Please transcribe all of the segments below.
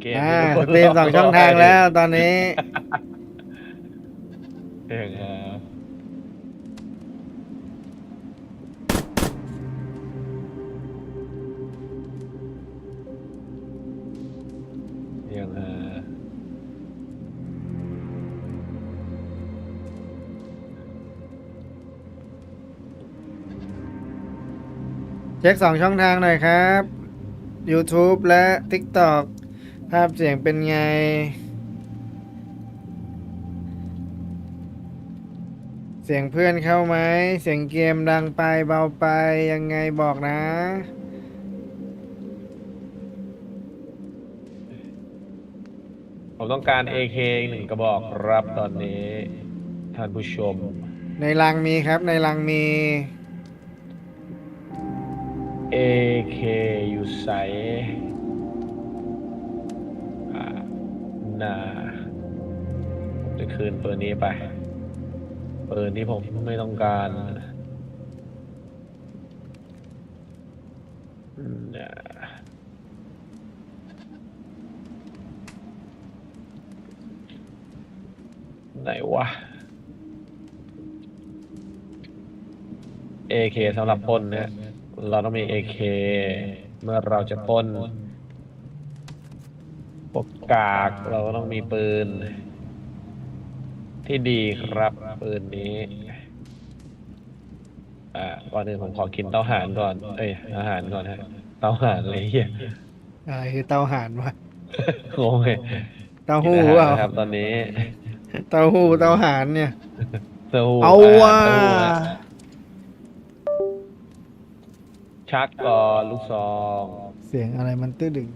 เกมอ่าที่สทุกคนตรีมสองช่องทางแล้วตอนนี้ เองอะเองอะเช็คสองช่องทางหน่อยครับ YouTube และ TikTok ภาพเสียงเป็นไง เสียงเพื่อนเข้าไหม เสียงเกมดังไปเบาไปยังไงบอกนะ ผมต้องการ AK อีกหนึ่งกระบอกครับตอนนี้ ท่านผู้ชม ในรังมีครับในรังมี AK อยู่ใส่น่าผมจะคืนปืนนี้ไปปืนที่ผมไม่ต้องการอืมอ่าไหนวะ AK สำหรับปล้นเนี่ย เราต้องมี AK เมื่อเราจะปล้นพวกกากเราก็ต้องมีปืน ที่ดีครับ ปืนนี้ อ่าก่อนอื่นผมขอกินเต้าหานก่อน เอ้ยอาหารก่อนฮะเต้าหานเลยเฮียอะไรคือเตาห่านวะงงเลยเต้าหู้กินเปอาล่าหารนะครับ ตอนนี้เต้าหู้เต้าห่านเนี่ย เต้าหู้เอาว่ะเต้าหู้ ชักก่อนลูกซองเสียงอะไรมันตื้อดึง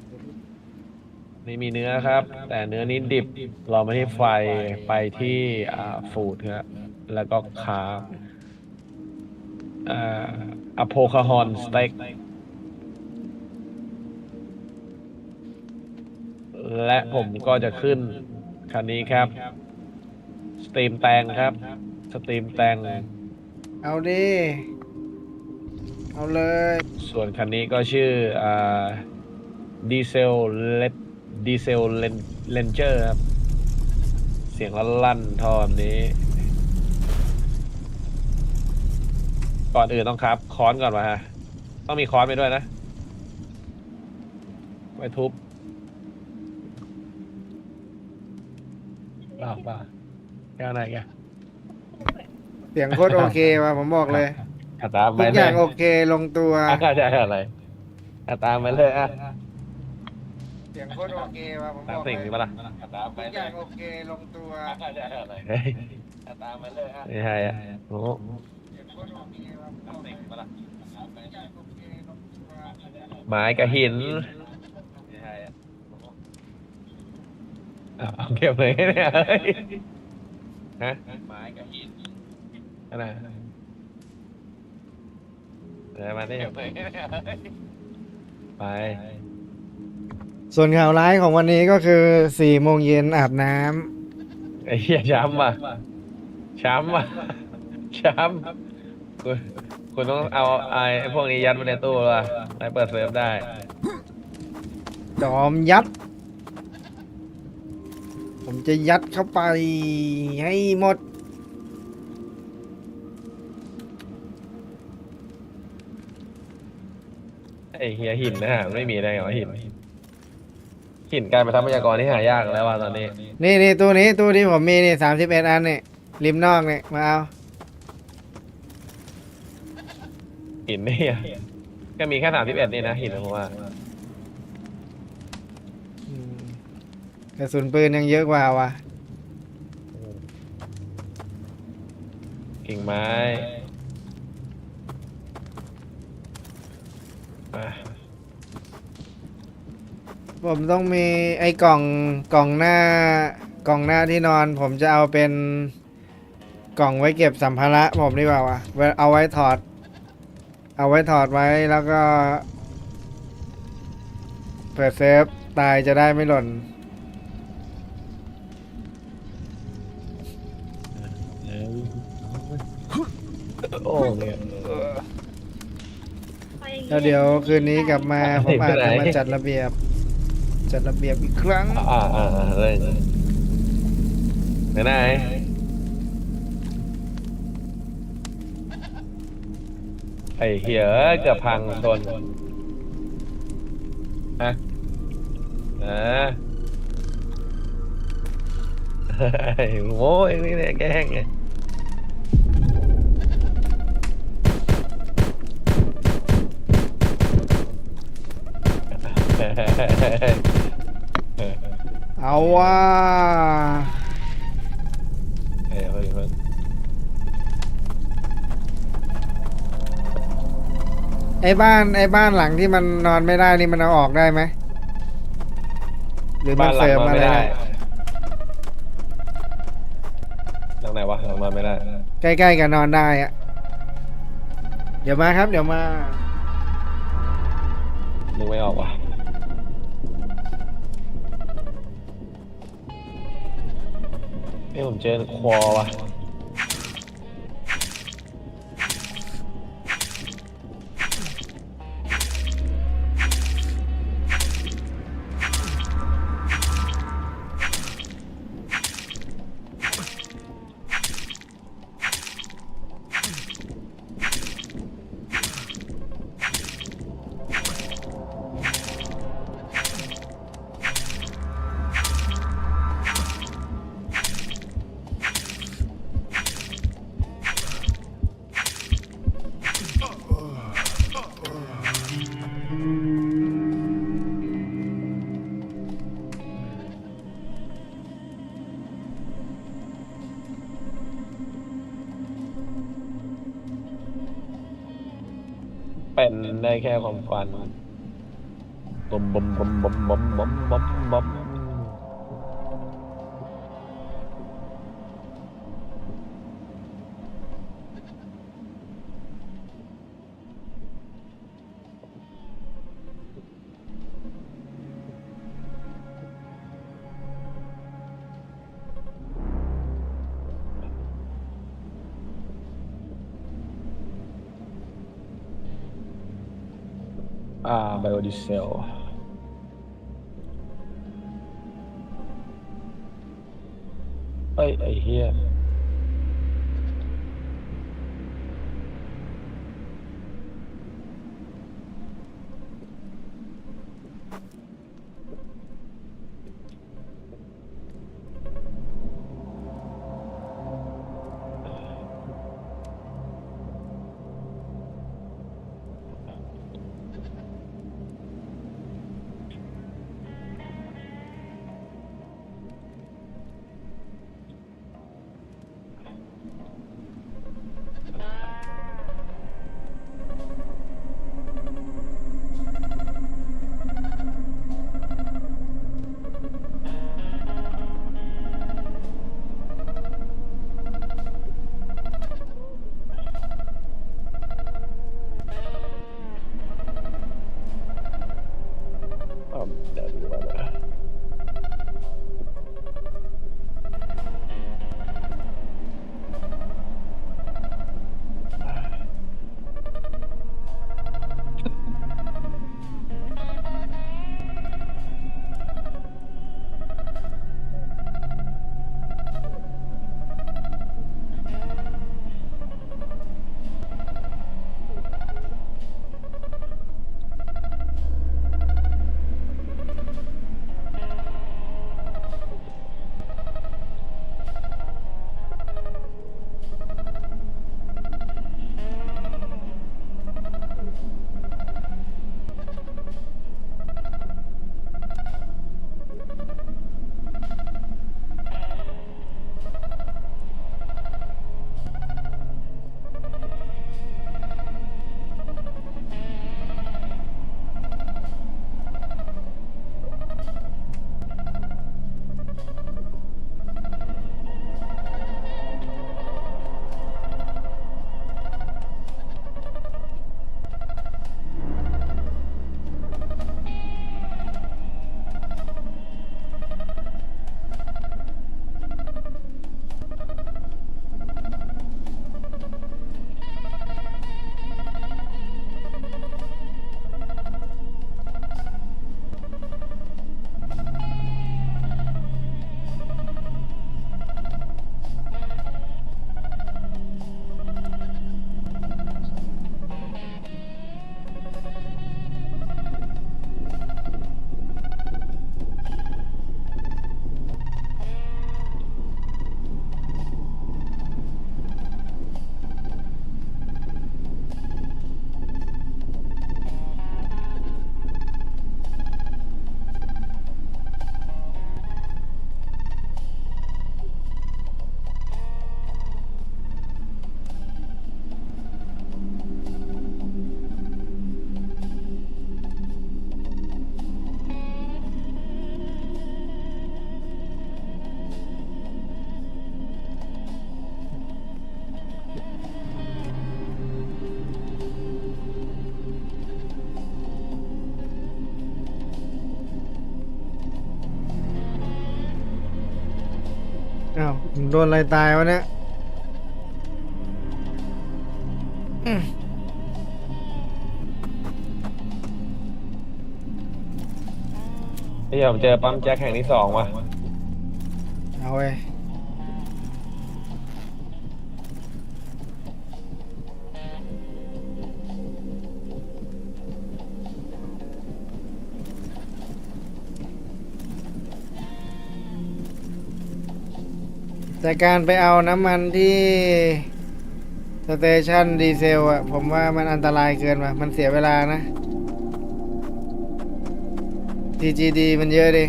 ไม่มีเนื้อครับ แต่เนื้อนี้ดิบเราไม่ที่ไฟไปที่อ่าฟูดครับแล้วก็คาร์บอ่าอะโพคาฮอนสเต็กและผมก็จะขึ้นคันนี้ครับ สตรีมแตงครับ สตรีมแตงเอาดิ เอาเลย ส่วนคันนี้ก็ชื่ออ่าดีเซลเลดีเซลเลนเลนเจอร์ครับ เสียงลั่นๆทอนนี้ ก่อนอื่นต้องครับ ค้อนก่อนวะฮะ ต้องมีค้อนไปด้วยนะ ไว้ทุบบ้าบ้าแค่ไหนแกเสียงโคตรโอเคว่ะผมบอกเลย อะตามไปทุกเลอย่างโอเคลงตัว อะเข้าใจอะไรอะตามไปเลยอะเสียงโคตรโอเคว่ะผมตาบมอกสิ่งนี้ปะล่ะอะตามไปทุกเลอย่างโอเคลงตัวเข้าใจอะไรเฮ้ยอะตามไปเลยอะไม่ใช่อะโอ้เสียงโคตรโอเคว่ะผมบอกเลยทุกอย่างโอเคลงตัวไม้กับหินเอาเก็บเลยเนี่ยเฮ้ยฮะไม้กับหินอะไร เดี๋ยวมาได้ไป ส่วนข่าวร้ายของวันนี้ก็คือสี่โมงเย็นอาบน้ไอ้เหี้ยช้ำอะช้ำอะช้ำคุณคุณต้องเอาไอ้พวกนี้ยัดไว้ในตู้ว่ะให้เปิดเซิร์ฟได้ำจอมยัด ผมจะยัดเข้าไปให้หมด ไอ้เฮียหินนะฮะไม่มีได้เหรอหิน หินกลายเป็นทรัพยากรที่หายากแล้วว่ะตอนนี้ นี่นี่ตู้นี้ตู้ที่ผมมีนี่สามสิบเอ็ดอันนี่ริมนอกนี่มาเอาหินนี่อะก็มีแค่สามสิบเอ็ดนี่นะหินผมว่า อืมกระสุนปืนยังเยอะกว่าว่ะกิ่งไม้ ผมต้องมีไอ้กล่องกล่องหน้ากล่องหน้าที่นอน ผมจะเอาเป็นกล่องไว้เก็บสัมภาระผมดีกว่าวะเอาไว้ถอด เอาไว้ถอดไว้แล้วก็ เปิดเซฟตายจะได้ไม่หล่นโอ้เนี่ย แล้วเดี๋ยวคืนนี้กลับมาผมอาจจะมาจัดระเบียบ จัดระเบียบอีกครั้ง อ่าอ่าอ่าเลยไหนไหนไอ้เหี้ยเอ้ยเกือบพังชนฮะนะไอ้โง่เองนี่เนี่ยแกล้งไง เอาว่าเฮ้ยเฮ้ยเฮ้ยไอ้บ้านไอ้บ้านหลังที่มันนอนไม่ได้นี่มันเอาออกได้ไหมหรือมับ้านนหลังเสริมนอนอะไรไม่ได้ได้หลังไหนวะหลังนอนไม่ได้ใกล้ๆกับนอนได้อะเดี๋ยวมาครับ เดี๋ยวมา นึกไม่ออกว่ะ 接着夸吧 แค่ความฝันบมบมบมบมบมบม Ah, by Odisseu. I, I hear. โดนอะไรตายวะเนี่ยไอ้เหี้ยผมเจอปั๊มแจ็คแห่งที่สองว่ะ เอาเว้ย แต่การไปเอาน้ำมันที่สเตชันดีเซลอะผมว่ามันอันตรายเกินว่ะมันเสียเวลานะ TGD มันเยอะดิ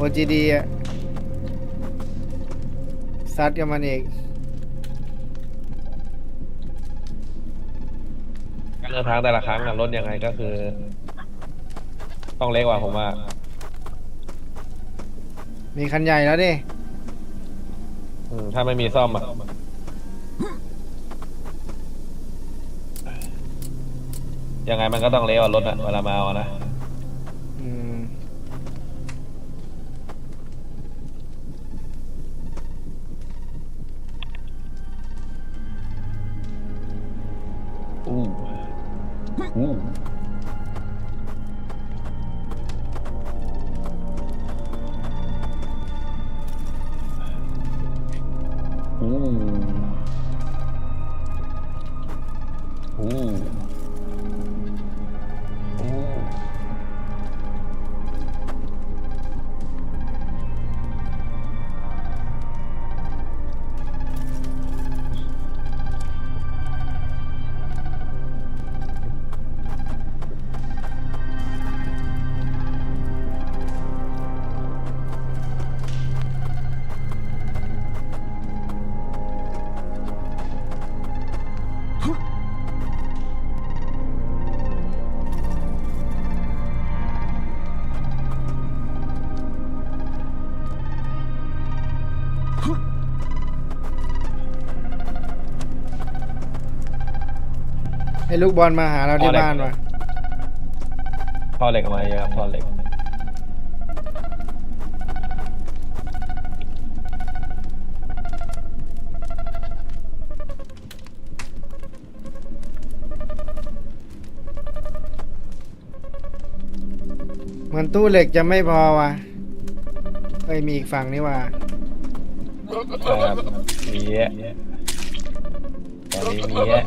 OGD อะซัดกับมันอีกการเดินทางแต่ละครั้งอะรถยังไงก็คือ ต้องเล็กกว่าผมว่า มีคันใหญ่แล้วดิ อืมถ้าไม่มีซ่อมอะยังไงมันก็ต้องเล็กกว่ารถอะเวลามาเอาอะนะอืมอู้อู้อู้ ให้ลูกบอลมาหาเราที่บ้านว่ะท่อเหล็กมาเยอะครับท่อเหล็กเหมือนตู้เหล็กจะไม่พอว่ะเฮ้ยมีอีกฝั่งนี่ว่ะครับมีเยอะตอนนี้มีเยอะ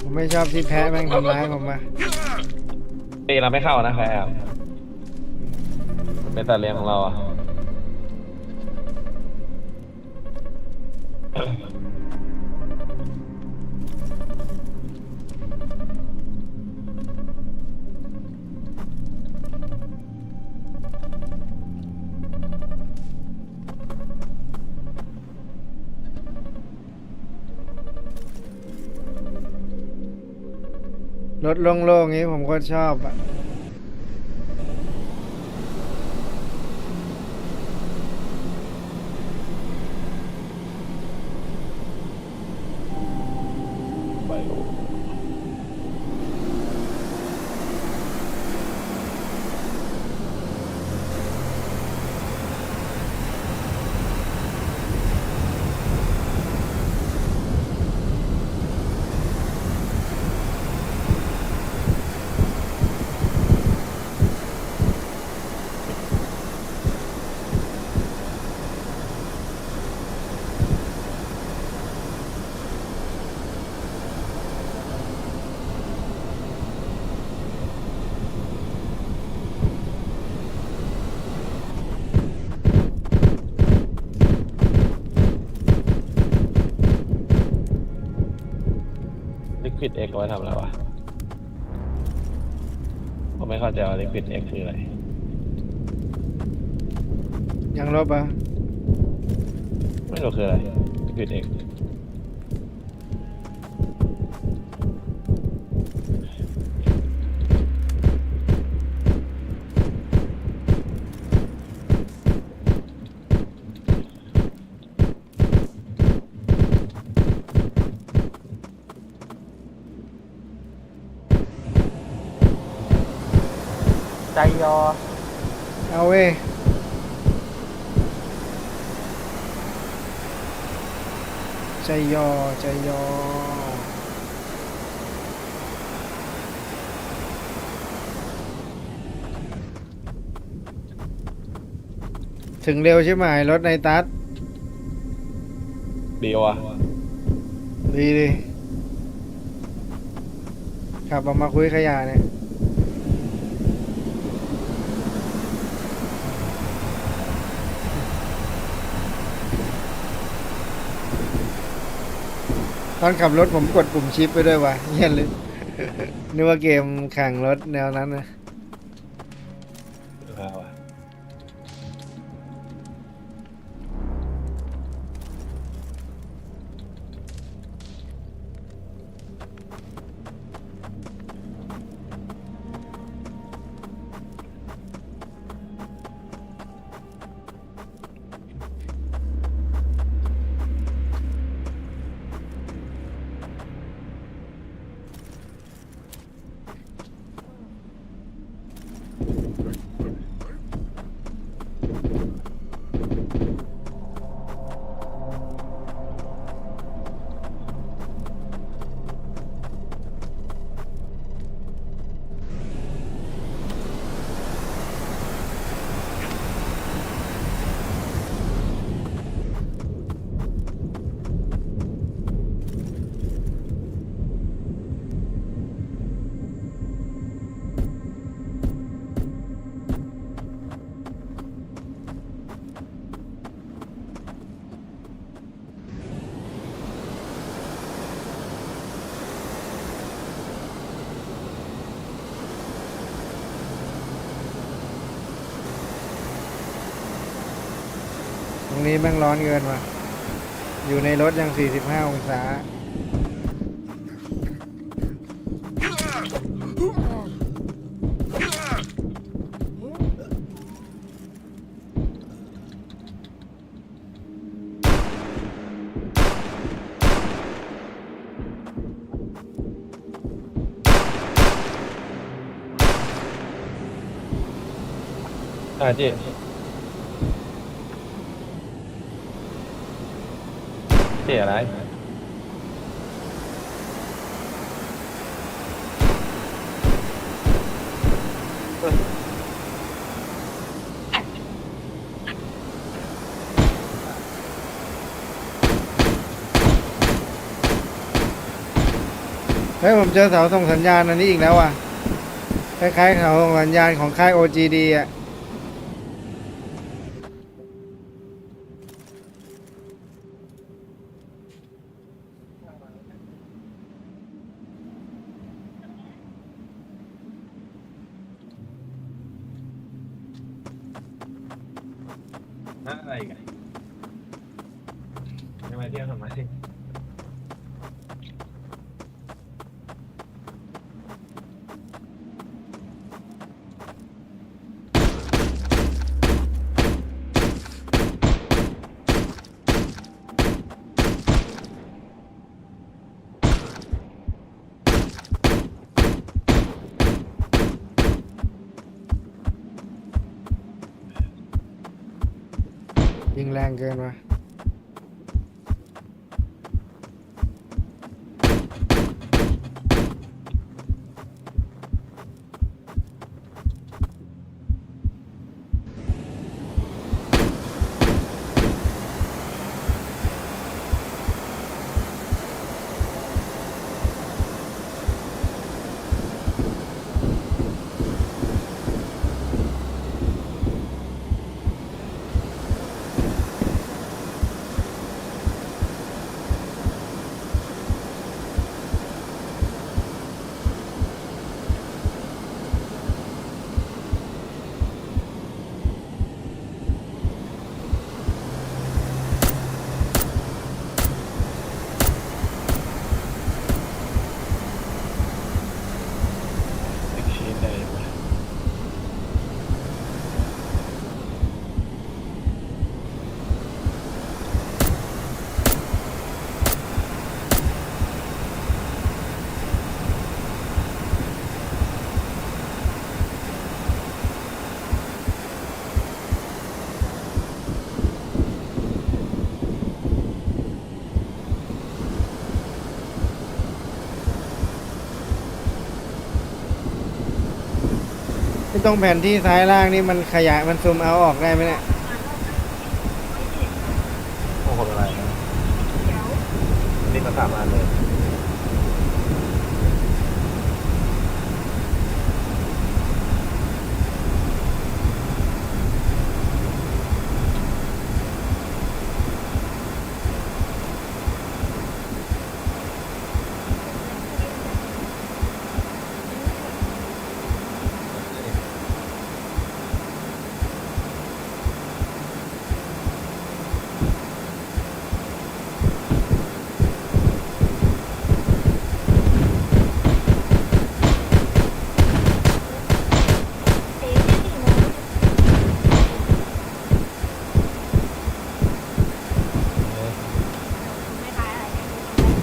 ผมไม่ชอบที่แพ้แม่งทำร้ายผมว่ะตีเราไม่เข้านะแพ้เป็นแต่เลี้ยงของเราอะ ถโล่งๆนี้ผมก็ชอบอะ ไปดู ลิค วิดเอ็กไว้ทำอะไรวะผมไม่เข้าใจว่าลิควิดเอ็กคืออะไร ยังลบอะไม่รู้คืออะไรลิควิดเอ็ก ใจยอ เอาเว้ยใจยอใจยอ ถึงเร็วใช่ไหมรถในตัดเดียวอะดีดิขับออกมาคุยขยะเนี่ย อนขับรถผมกดปุ่มชิปไปด้วยวะเหี้ยเลยนึกว่าเกมแข่งรถแนวนั้นนะ นี้แม่งร้อนเกินว่ะ อยู่ในรถยัง 45 องศา อะเจ๊ เจ๊อะไรเฮ้ยผมเจอเสาส่งสัญญาณอันนี้อีกแล้วว่ะ คล้ายๆเสาส่งสัญญาณของค่าย OGD อะ อะไรกันจะมาเที่ยวทำไม ยิง แรงเกินว่ะ เที่ตรงแผ่นที่ซ้ายล่างนี่มันขยายมันซูมเอาออกได้ไหมเนี่ยโอ้โหอะไรนี่มาสามอันเลย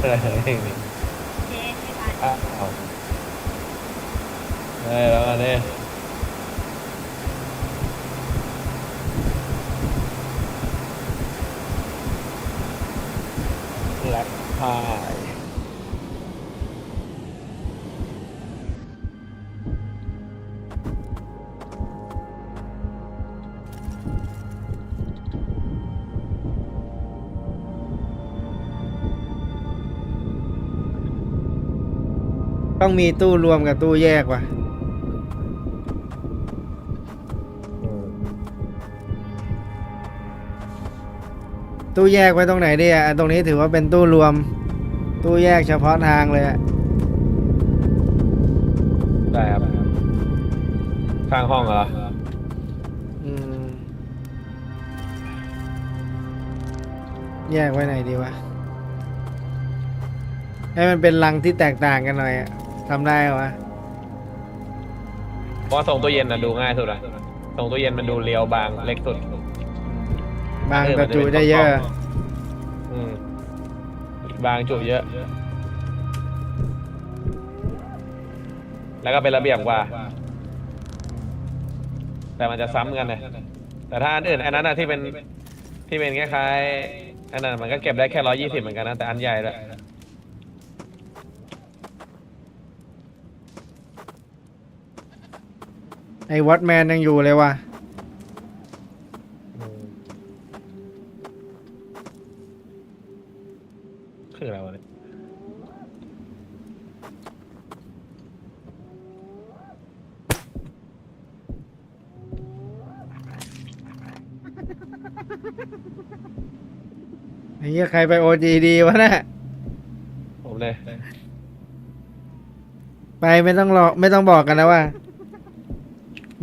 เออเฮ้ยนี่อ้าวเฮ้ยแล้วอันนี้แล็กพาย ต้องมีตู้รวมกับตู้แยกว่ะ ตู้แยกไว้ตรงไหนดีอะอันตรงนี้ถือว่าเป็นตู้รวม ตู้แยกเฉพาะทางเลยอะ ได้ครับ ข้างห้องเหรอ อืม แยกไว้ไหนดีวะ ให้มันเป็นรังที่แตกต่างกันหน่อยอะ ทำได้เหรอวะเพราะว่าทรงตู้เย็นน่ะดูง่ายสุดอะทรงตู้เย็นมันดูเรียวบางเล็กสุดบางเออกมัระนจะจุเป็นได้เยอะกล่องอืมบางจุเยอะ แล้วก็เป็นระเบียบกว่า แต่มันจะซ้ำกันเลยแต่ถ้าอันอื่นอันนั้นอะที่เป็นที่เป็นคล้ายๆอันนั้นมันก็เก็บได้แค่ร้อยี่สิบเหมือนกันนะแต่อันใหญ่ด้วย ไอ้วอตแมนยังอยู่เลยว่ะอืมคืออะไรวะเนี่ยไอ้เหี้ยใครไปโอจีดีวะน่ะผมเลย ไปไม่ต้องรอไม่ต้องบอกกันนะว่า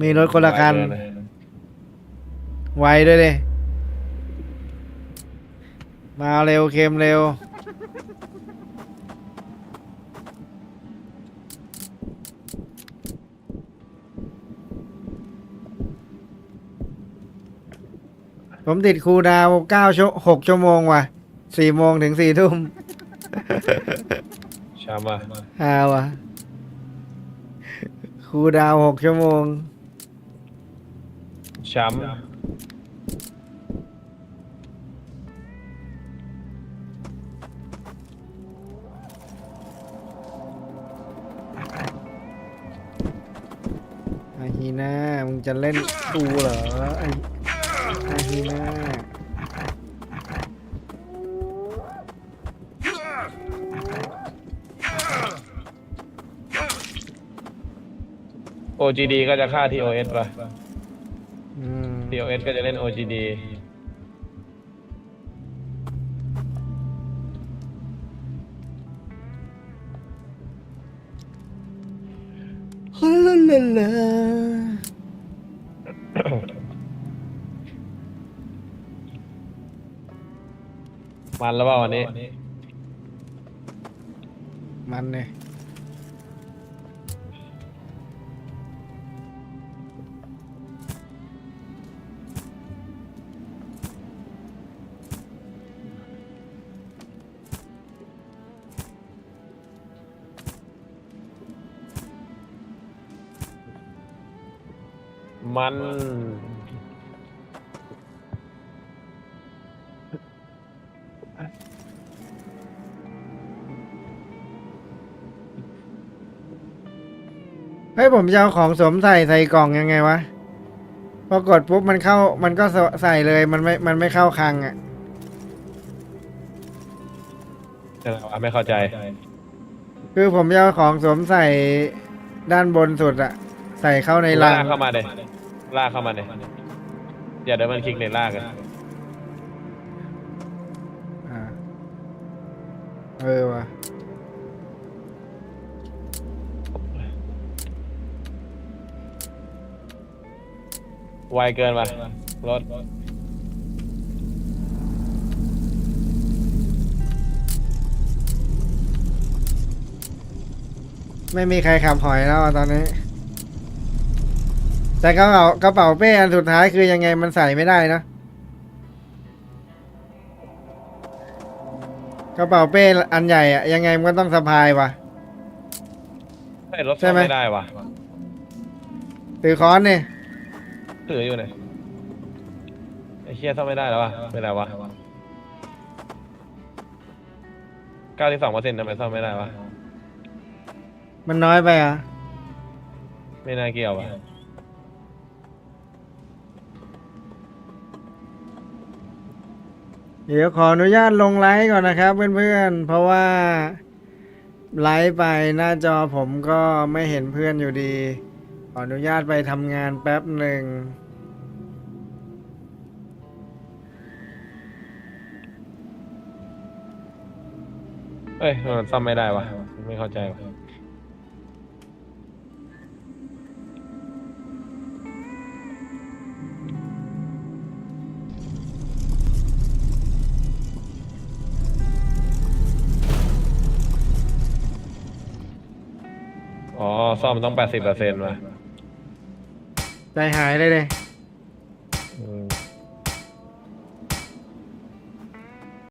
มีรถคนละคัน ไวเกิเลยไวด้วยดิมาเร็วเค็มเร็ว ผมติดครูลดาวเก้าชั่วหกชั่วโมงว่ะสี่โมงถึงสี่ทุ่มชามาฮาวะครูลดาวหกชั่วโมง ช้ำอาฮีน่ามึงจะเล่นกูเหรอไออาฮีน่าโอ OGD ก็จะฆ่า TOS ป่ะอืม TOS ก็จะเล่น OGD ลาลาลาลามันแล้วเปล่าวันนี้ มันเนี่ย มันอเฮ้ยผมจะเอาของสวมใส่ใส่กล่องยังไงวะ พอกดปุ๊บมันเข้ามันก็ใส่เลยมันไม่ มันไม่เข้าคลังอะ อะไรวะไม่เข้าใจ คือผมจะเอาของสวมใส่ด้านบนสุดอะใส่เข้าในรัลางกเข้ามาเด็ ลากเข้ามาเด็อย่าเดินมันคลิกในลากอะอ่าเออว่ะไวเกินมารถไม่มีใครขับหอยแล้วอะตอนนี้ แต่กระเป๋ากระเป๋าเป้อันสุดท้ายคือยังไงมันใส่ไม่ได้นะกระเป๋าเป้อันใหญ่อะยังไงมันก็ต้องสะพายว่ะเฮ้ยรถใช่ซ่อมไหม ไม่ได้วะถือค้อนนี่ถืออยู่ไหนไอ้เคียซ่อมไม่ได้แล้ววะเป็นไรวะเก้าสิบสองเปอร์เซ็นต์ทำไมซ่อมไม่ได้วะมันน้อยไปอะไม่น่าเกี่ยววะ เดี๋ยวขออนุญาตลงไลฟ์ก่อนนะครับเพื่อนๆ เพราะว่าไลฟ์ไปหน้าจอผมก็ไม่เห็นเพื่อนอยู่ดี ขออนุญาตไปทำงานแป๊บหนึ่งเอ้ยมันซ่อมไม่ได้วะ ไม่เข้าใจวะ อ๋อ ซ่อมมันต้องแปดสิบเปอร์เซ็นต์ว่ะใจหายเลยเลย